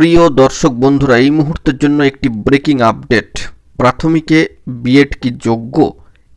প্রিয় দর্শক বন্ধুরা, এই মুহূর্তের জন্য একটি ব্রেকিং আপডেট প্রাথমিকে বিএড কি যোগ্য?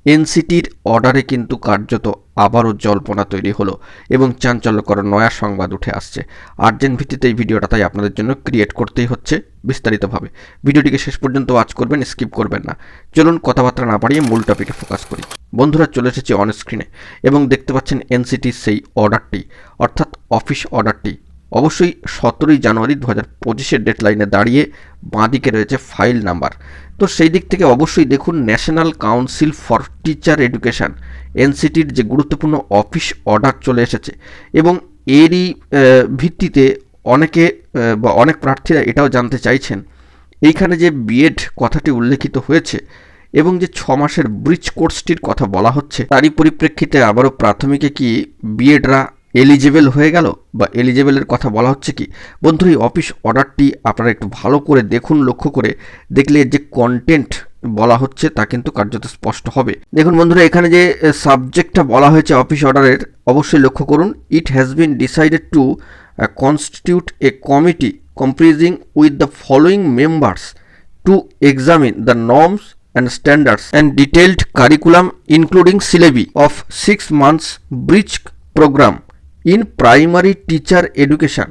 এনসিটির অর্ডারে কিন্তু কার্যত আবারও জল্পনা তৈরি হলো এবং চাঞ্চল্যকর নয়া সংবাদ উঠে আসছে। আর্জেন্ট ভিত্তিতে এই ভিডিওটা তাই আপনাদের জন্য ক্রিয়েট করতেই হচ্ছে বিস্তারিতভাবে। ভিডিওটিকে শেষ পর্যন্ত ওয়াচ করবেন স্কিপ করবেন না। চলুন কথাবার্তা না বাড়িয়ে মূল টপিকে ফোকাস করি। বন্ধুরা, চলে এসেছে অন স্ক্রিনে এবং দেখতে পাচ্ছেন এনসিটির সেই অর্ডারটি অর্থাৎ অফিস অর্ডারটি অবশ্যই সতেরোই জানুয়ারি দু হাজার পঁচিশের ডেডলাইনে দাঁড়িয়ে বাঁদিকে রয়েছে ফাইল নাম্বার। তো সেই দিক থেকে অবশ্যই দেখুন national council for teacher education, এনসিটির যে গুরুত্বপূর্ণ অফিস অর্ডার চলে এসেছে এবং এরই ভিত্তিতে অনেকে বা অনেক প্রার্থীরা এটাও জানতে চাইছেন। এইখানে যে বিএড কথাটি উল্লেখিত হয়েছে এবং যে ছ মাসের ব্রিজ কোর্সটির কথা বলা হচ্ছে, তারই পরিপ্রেক্ষিতে আবারও প্রাথমিকে কি বিএডরা এলিজেবল হয়ে গেল বা এলিজেবেলের কথা বলা হচ্ছে কি? বন্ধুরা এই অফিস অর্ডারটি আপনারা একটু ভালো করে দেখুন, লক্ষ্য করে দেখলে যে কন্টেন্ট বলা হচ্ছে তা কিন্তু কার্যত স্পষ্ট হবে। দেখুন বন্ধুরা, এখানে যে সাবজেক্টটা বলা হয়েছে অফিস অর্ডারের অবশ্যই লক্ষ্য করুন it has been decided to constitute a committee comprising with the following members to examine the norms and standards and detailed curriculum, including syllabi, of 6 months bridge program. In primary teacher education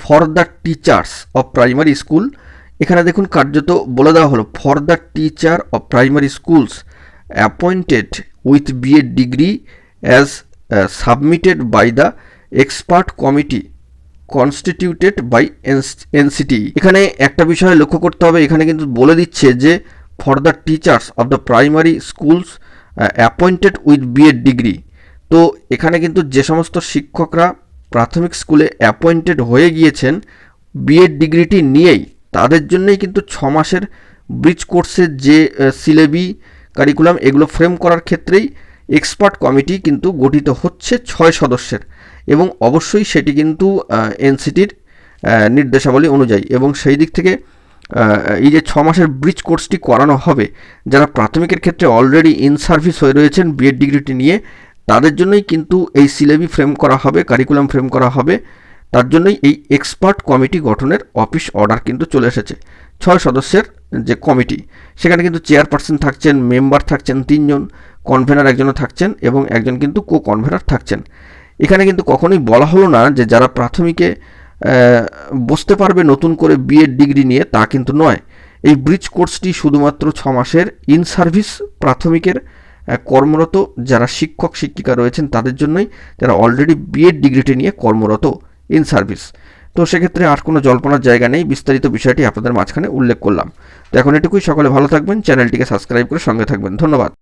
for the teachers of primary school. এখানে দেখুন কার্যত বলে দেওয়া হলো, for the teacher of primary schools appointed with BEd degree as submitted by the expert committee constituted by NCT. এখানে একটা বিষয় লক্ষ্য করতে হবে, এখানে কিন্তু বলে দিচ্ছে যে for the teachers of the primary schools appointed with BEd degree. তো এখানে কিন্তু যে সমস্ত শিক্ষকরা প্রাথমিক স্কুলে অ্যাপয়েন্টেড হয়ে গিয়েছেন বিএড ডিগ্রিটি নিয়েই, তাদের জন্যই কিন্তু ছ মাসের ব্রিজ কোর্সের যে সিলেবি কারিকুলাম এগুলো ফ্রেম করার ক্ষেত্রেই এক্সপার্ট কমিটি কিন্তু গঠিত হচ্ছে ছয় সদস্যের। এবং অবশ্যই সেটি কিন্তু এনসিটির নির্দেশাবলী অনুযায়ী। এবং সেই দিক থেকে এই যে ছ মাসের ব্রিজ কোর্সটি করানো হবে, যারা প্রাথমিকের ক্ষেত্রে অলরেডি ইন সার্ভিস হয়ে রয়েছেন বিএড ডিগ্রিটি নিয়ে তাদের জন্যই কিন্তু এই সিলেবি ফ্রেম করা হবে, কারিকুলাম ফ্রেম করা হবে। তার জন্যই এই এক্সপার্ট কমিটি গঠনের অফিস অর্ডার কিন্তু চলে এসেছে। ছয় সদস্যের যে কমিটি, সেখানে কিন্তু চেয়ারপারসন থাকছেন, মেম্বার থাকছেন তিনজন, কনভেনার একজনও থাকছেন এবং একজন কিন্তু কো কনভেনার থাকছেন। এখানে কিন্তু কখনোই বলা হলো না যে যারা প্রাথমিকে বসতে পারবে নতুন করে বিএড ডিগ্রি নিয়ে তা কিন্তু নয়। এই ব্রিজ কোর্সটি শুধুমাত্র ছ মাসের ইন সার্ভিস প্রাথমিকের কর্মরত যারা শিক্ষক, শিক্ষিকা রয়েছেন তাদের জন্যই যারা অলরেডি বিএড ডিগ্রিটি নিয়ে কর্মরত ইন সার্ভিস তো সেক্ষেত্রে আর কোনো জল্পনার জায়গা নেই, বিস্তারিত বিষয়টি আপনাদের মাঝখানে উল্লেখ করলাম। তো এখন এটুকুই, সকলে ভালো থাকবেন, চ্যানেলটিকে সাবস্ক্রাইব করে সঙ্গে থাকবেন। ধন্যবাদ।